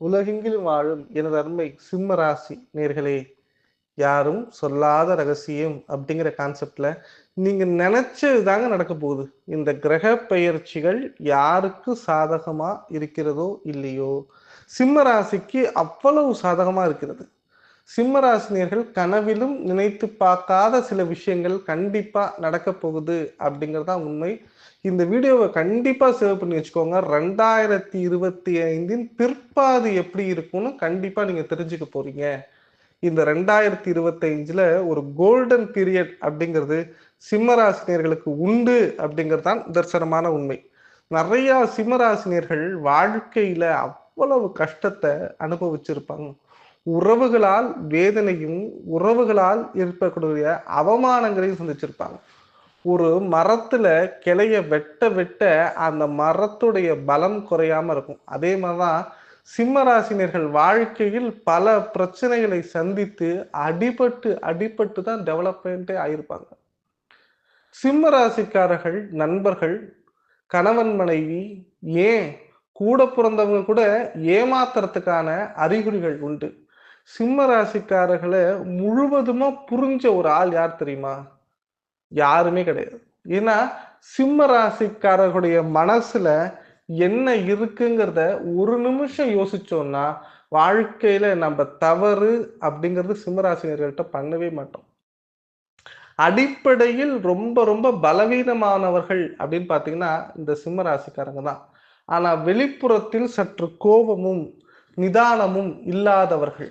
உலகெங்கிலும் வாழும் எனது அருமை சிம்ம ராசி நேர்களே யாரும் சொல்லாத ரகசியம் அப்படிங்கிற கான்செப்ட்ல நீங்க நினைச்சது தாங்க நடக்க போகுது. இந்த கிரக பெயர்ச்சிகள் யாருக்கு சாதகமா இருக்கிறதோ இல்லையோ சிம்ம ராசிக்கு அவ்வளவு சாதகமா இருக்கிறது. சிம்மராசினியர்கள் கனவிலும் நினைத்து பார்க்காத சில விஷயங்கள் கண்டிப்பாக நடக்க போகுது அப்படிங்கிறது தான் உண்மை. இந்த வீடியோவை கண்டிப்பாக சேவ் பண்ணி வச்சுக்கோங்க. ரெண்டாயிரத்தி இருபத்தி ஐந்தின் பிற்பாது எப்படி இருக்கும்னு கண்டிப்பாக நீங்கள் தெரிஞ்சுக்க போறீங்க. இந்த ரெண்டாயிரத்தி இருபத்தஞ்சில் ஒரு கோல்டன் பீரியட் அப்படிங்கிறது சிம்மராசினியர்களுக்கு உண்டு அப்படிங்கிறது தான் தரிசனமான உண்மை. நிறையா சிம்மராசினியர்கள் வாழ்க்கையில் அவ்வளவு கஷ்டத்தை அனுபவிச்சிருப்பாங்க. உறவுகளால் வேதனையும் உறவுகளால் ஏற்படக்கூடிய அவமானங்களையும் சந்திச்சிருப்பாங்க. ஒரு மரத்துல கிளைய வெட்ட வெட்ட அந்த மரத்துடைய பலம் குறையாம இருக்கும். அதே மாதிரிதான் சிம்மராசினியர்கள் வாழ்க்கையில் பல பிரச்சனைகளை சந்தித்து அடிபட்டு அடிபட்டு தான் டெவலப்மெண்ட்டே ஆயிருப்பாங்க. சிம்ம ராசிக்காரர்கள் நண்பர்கள் கணவன் மனைவி ஏன்? கூட பிறந்தவங்க கூட ஏமாத்துறதுக்கான அறிகுறிகள் உண்டு. சிம்ம ராசிக்காரர்களை முழுவதுமா புரிஞ்ச ஒரு ஆள் யார் தெரியுமா? யாருமே கிடையாது. ஏன்னா சிம்ம ராசிக்காரர்களுடைய மனசுல என்ன இருக்குங்கிறத ஒரு நிமிஷம் யோசிச்சோம்னா வாழ்க்கையில நம்ம தவறு அப்படிங்கிறது சிம்மராசினியர்கள்ட்ட பண்ணவே மாட்டோம். அடிப்படையில் ரொம்ப ரொம்ப பலவீனமானவர்கள் அப்படின்னு பார்த்தீங்கன்னா இந்த சிம்ம ராசிக்காரங்க தான். ஆனால் வெளிப்புறத்தில் சற்று கோபமும் நிதானமும் இல்லாதவர்கள்.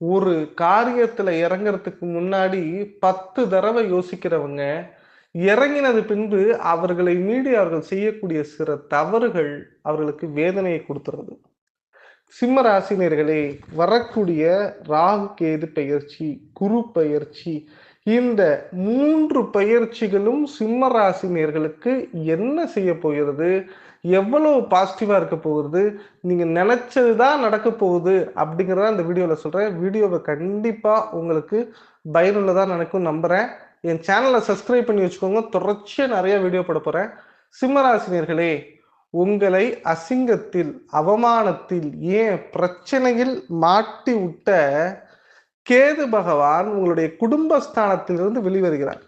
ஒரு காரியத்துல இறங்குறதுக்கு முன்னாடி பத்து தடவை யோசிக்கிறவங்க இறங்கினது பின்பு அவர்களை மீறி அவர்கள் செய்யக்கூடிய சில தவறுகள் அவர்களுக்கு வேதனையை கொடுத்துறது சிம்ம ராசினியர்களே வரக்கூடிய ராகு கேது பெயர்ச்சி குரு பெயர்ச்சி இந்த மூன்று பயிற்சிகளும் சிம்ம ராசினியர்களுக்கு என்ன செய்ய போகிறது? எவ்வளவு பாசிட்டிவா இருக்க போகுது? நீங்க நினைச்சதுதான் நடக்க போகுது அப்படிங்கிறத இந்த வீடியோல சொல்றேன். வீடியோவை கண்டிப்பா உங்களுக்கு பயனுள்ளதாக நினைக்கும் நம்புறேன். என் சேனலை சப்ஸ்கிரைப் பண்ணி வச்சுக்கோங்க. தொடர்ச்சியா நிறைய வீடியோ போட போறேன். சிம்மராசினியர்களே உங்களை அசிங்கத்தில் அவமானத்தில் ஏன் பிரச்சனையில் மாட்டி விட்ட கேது பகவான் உங்களுடைய குடும்பஸ்தானத்திலிருந்து வெளிவருகிறார்.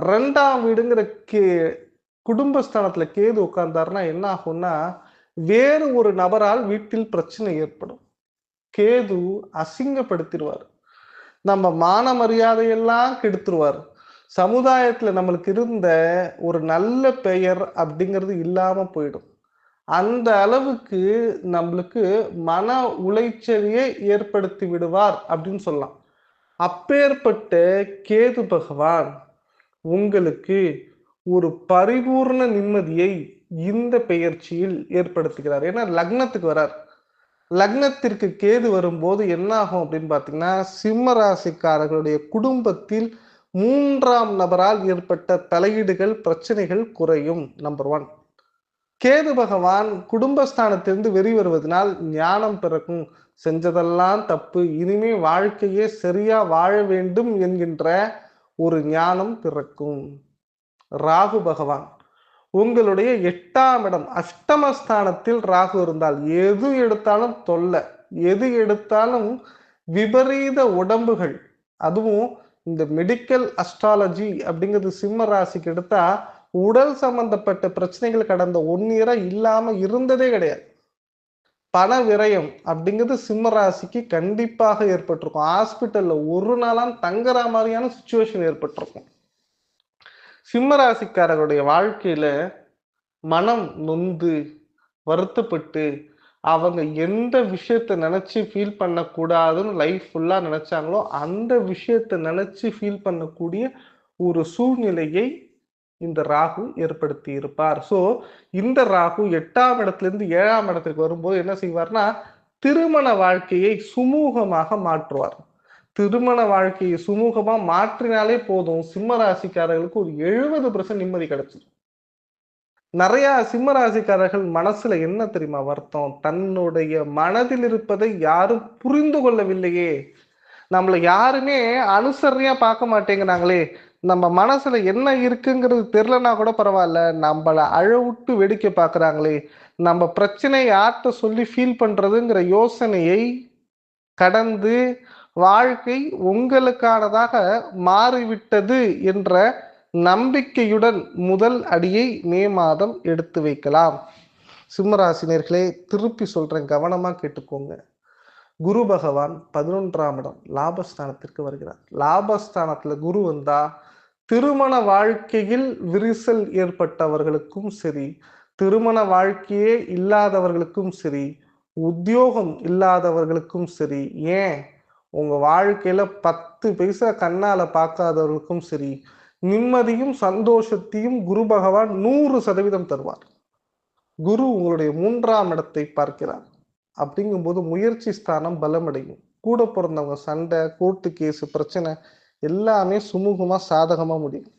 ரெண்டாம் வீடுங்கிற கே குடும்பஸ்தானத்துல கேது உட்கார்ந்தாருன்னா என்ன ஆகும்னா வேறு ஒரு நபரால் வீட்டில் பிரச்சனை ஏற்படும். கேது அசிங்கப்படுத்திடுவார். நம்ம மான மரியாதையெல்லாம் கெடுத்துருவார். சமுதாயத்துல நம்மளுக்கு இருந்த ஒரு நல்ல பெயர் அப்படிங்கிறது இல்லாம போயிடும். அந்த அளவுக்கு நம்மளுக்கு மன உளைச்சலையே ஏற்படுத்தி விடுவார் அப்படின்னு சொல்லலாம். அப்பேற்பட்ட கேது பகவான் உங்களுக்கு ஒரு பரிபூர்ண நிம்மதியை இந்த பெயர்ச்சியில் ஏற்படுத்துகிறார். ஏன்னா லக்னத்துக்கு வரார். லக்னத்திற்கு கேது வரும்போது என்ன ஆகும் அப்படின்னு பார்த்தீங்கன்னா சிம்ம ராசிக்காரர்களுடைய குடும்பத்தில் மூன்றாம் நபரால் ஏற்பட்ட தலையீடுகள் பிரச்சனைகள் குறையும் நம்பர் ஒன் கேது பகவான் குடும்பஸ்தானத்திலிருந்து வெறி வருவதனால் ஞானம் பிறக்கும். செஞ்சதெல்லாம் தப்பு. இனிமே வாழ்க்கையே சரியா வாழ வேண்டும் என்கின்ற ஒரு ஞானம் பிறக்கும். ராகு பகவான் உங்களுடைய எட்டாம் இடம் அஷ்டமஸ்தானத்தில் ராகு இருந்தால் எது எடுத்தாலும் தொல்லை எது எடுத்தாலும் விபரீத உடம்புகள். அதுவும் இந்த மெடிக்கல் அஸ்ட்ராலஜி அப்படிங்கிறது சிம்ம ராசிக்கு எடுத்தா உடல் சம்பந்தப்பட்ட பிரச்சனைகள் கடந்த ஒன் இயரா இல்லாம இருந்ததே கிடையாது. பண விரயம் அப்படிங்கிறது சிம்ம ராசிக்கு கண்டிப்பாக ஏற்பட்டிருக்கும். ஹாஸ்பிட்டல்ல ஒரு நாளாம் தங்குற மாதிரியான சுச்சுவேஷன் ஏற்பட்டிருக்கும். சிம்ம ராசிக்காரர்களுடைய வாழ்க்கையில மனம் நொந்து வருத்தப்பட்டு அவங்க எந்த விஷயத்த நினைச்சு ஃபீல் பண்ணக்கூடாதுன்னு லைஃப் ஃபுல்லா நினைச்சாங்களோ அந்த விஷயத்த நினைச்சு ஃபீல் பண்ணக்கூடிய ஒரு சூழ்நிலையை இந்த ராகு ஏற்படுத்தி இருப்பார். ஸோ இந்த ராகு எட்டாம் இடத்துல இருந்து ஏழாம் இடத்துக்கு வரும்போது என்ன செய்வார்னா திருமண வாழ்க்கையை சுமூகமாக மாற்றுவார். திருமண வாழ்க்கையை சுமூகமா மாற்றினாலே போதும். சிம்ம ராசிக்காரர்களுக்கு ஒரு எழுபது பர்சன்ட் நிம்மதி கிடைச்சிடும் நிறைய சிம்ம ராசிக்காரர்கள் மனசுல என்ன தெரியுமா வருத்தம்? தன்னுடைய மனதில் இருப்பதை யாரும் புரிந்து கொள்ளவில்லையே. நம்மளை யாருமே அனுசரணையா பார்க்க மாட்டேங்கிறாங்களே. நம்ம மனசுல என்ன இருக்குங்கிறது தெரிலனா கூட பரவாயில்ல. நம்மள அழவிட்டு வேடிக்கை பார்க்குறாங்களே நம்ம பிரச்சனை யார்கிட்ட சொல்லி ஃபீல் பண்றதுங்கிற யோசனையை கடந்து வாழ்க்கை உங்களுக்கானதாக மாறிவிட்டது என்ற நம்பிக்கையுடன் முதல் அடியை மே மாதம் எடுத்து வைக்கலாம். சிம்மராசினியர்களே திருப்பி சொல்றேன் கவனமாக கேட்டுக்கோங்க. குரு பகவான் பதினொன்றாம் இடம் லாபஸ்தானத்திற்கு வருகிறார். லாபஸ்தானத்தில் குரு வந்தால் திருமண வாழ்க்கையில் விரிசல் ஏற்பட்டவர்களுக்கும் சரி திருமண வாழ்க்கையே இல்லாதவர்களுக்கும் சரி உத்தியோகம் இல்லாதவர்களுக்கும் சரி ஏன்? உங்க வாழ்க்கையில பத்து பைசா கண்ணால பார்க்காதவர்களுக்கும் சரி நிம்மதியும் சந்தோஷத்தையும் குரு பகவான் நூறு சதவீதம் தருவார். குரு உங்களுடைய மூன்றாம் இடத்தை பார்க்கிறார். அப்படிங்கும்போது முயற்சி ஸ்தானம் பலமடையும். கூட பிறந்தவங்க சண்டை கோர்ட்டு கேஸ் பிரச்சனை எல்லாமே சுமூகமாக சாதகமாக முடியும்.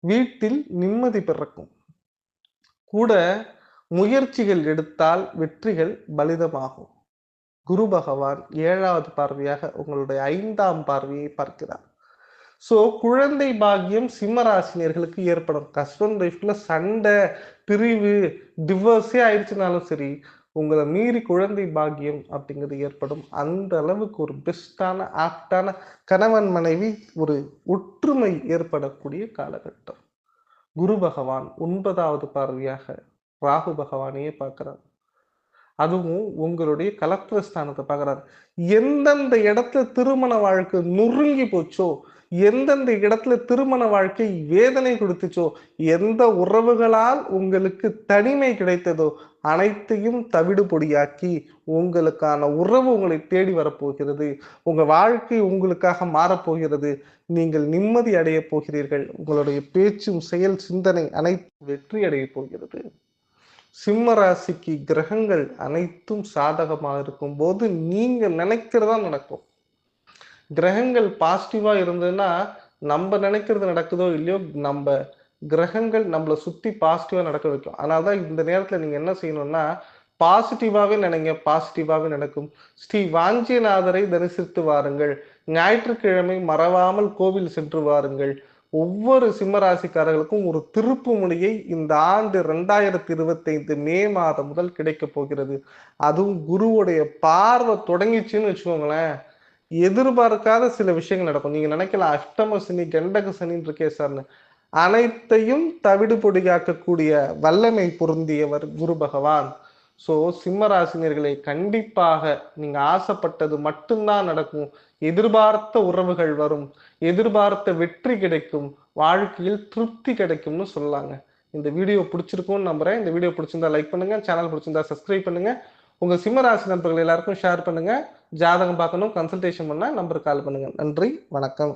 வீட்டில் நிம்மதி பிறக்கும். கூட முயற்சிகள் எடுத்தால் வெற்றிகள் பலிதமாகும். குரு பகவான் ஏழாவது பார்வையாக உங்களுடைய ஐந்தாம் பார்வையை பார்க்கிறார். ஸோ குழந்தை பாக்கியம் சிம்மராசினியர்களுக்கு ஏற்படும். ஹஸ்பண்ட் லைஃப்ல சண்டை பிரிவு டிவோர்ஸே ஆயிடுச்சுனாலும் சரி உங்களை மீறி குழந்தை பாக்கியம் அப்படிங்கிறது ஏற்படும். அந்த அளவுக்கு ஒரு பெஸ்டான ஆப்டான கணவன் மனைவி ஒரு ஒற்றுமை ஏற்படக்கூடிய காலகட்டம். குரு பகவான் ஒன்பதாவது பார்வையாக ராகு பகவானையே பார்க்கிறார். அதுவும் உங்களுடைய கலெக்டர் ஸ்தானத்தை பார்க்கிறார். எந்தெந்த இடத்துல திருமண வாழ்க்கை நொறுங்கி போச்சோ எந்தெந்த இடத்துல திருமண வாழ்க்கை வேதனை கொடுத்துச்சோ எந்த உறவுகளால் உங்களுக்கு தனிமை கிடைத்ததோ அனைத்தையும் தவிடு பொடியாக்கி உங்களுக்கான உறவு உங்களை தேடி வரப்போகிறது. உங்கள் வாழ்க்கை உங்களுக்காக மாறப்போகிறது. நீங்கள் நிம்மதி அடைய போகிறீர்கள். உங்களுடைய பேச்சும் செயல் சிந்தனை அனைத்து வெற்றி அடைய போகிறது. சிம்ம ராசிக்கு கிரகங்கள் அனைத்தும் சாதகமாக இருக்கும் போது நீங்கள் நினைக்கிறதா நடக்கும். கிரகங்கள் பாசிட்டிவாக இருந்ததுன்னா நம்ம நினைக்கிறது நடக்குதோ இல்லையோ நம்ம கிரகங்கள் நம்மளை சுற்றி பாசிட்டிவாக நடக்க வைக்கும். அதனாலதான் இந்த நேரத்தில் நீங்கள் என்ன செய்யணும்னா பாசிட்டிவாகவே நினைங்க பாசிட்டிவாகவே நடக்கும். ஸ்ரீ வாஞ்சிநாதரை தரிசித்து வாருங்கள். ஞாயிற்றுக்கிழமை மறவாமல் கோவில் சென்று வாருங்கள். ஒவ்வொரு சிம்மராசிக்காரர்களுக்கும் ஒரு திருப்பு முனையை இந்த ஆண்டு ரெண்டாயிரத்தி இருபத்தைந்து மே மாதம் முதல் கிடைக்க போகிறது. அதுவும் குருவுடைய பார்வை தொடங்கிச்சுன்னு வச்சுக்கோங்களேன். எதிர்பார்க்காத சில விஷயங்கள் நடக்கும். நீங்க நினைக்கலாம் அஷ்டம சனி கண்டக சனின்னு இருக்கே சார்னு. அனைத்தையும் தவிடு பொடியாக்கக்கூடிய வல்லமை பொருந்தியவர் குரு பகவான். ஸோ சிம்மராசினியர்களை கண்டிப்பாக நீங்க ஆசைப்பட்டது மட்டும்தான் நடக்கும். எதிர்பார்த்த உறவுகள் வரும். எதிர்பார்த்த வெற்றி கிடைக்கும். வாழ்க்கையில் திருப்தி கிடைக்கும்னு சொல்லாங்க. இந்த வீடியோ பிடிச்சிருக்கும்னு நம்புறேன். இந்த வீடியோ பிடிச்சிருந்தா லைக் பண்ணுங்க. சேனல் பிடிச்சிருந்தா சப்ஸ்கிரைப் பண்ணுங்க. உங்க சிம்மராசி நண்பர்கள் எல்லாருக்கும் ஷேர் பண்ணுங்க. ஜாதகம் பார்க்கணும் கன்சல்டேஷன் பண்ணால் நம்பருக்கு கால் பண்ணுங்க. நன்றி வணக்கம்.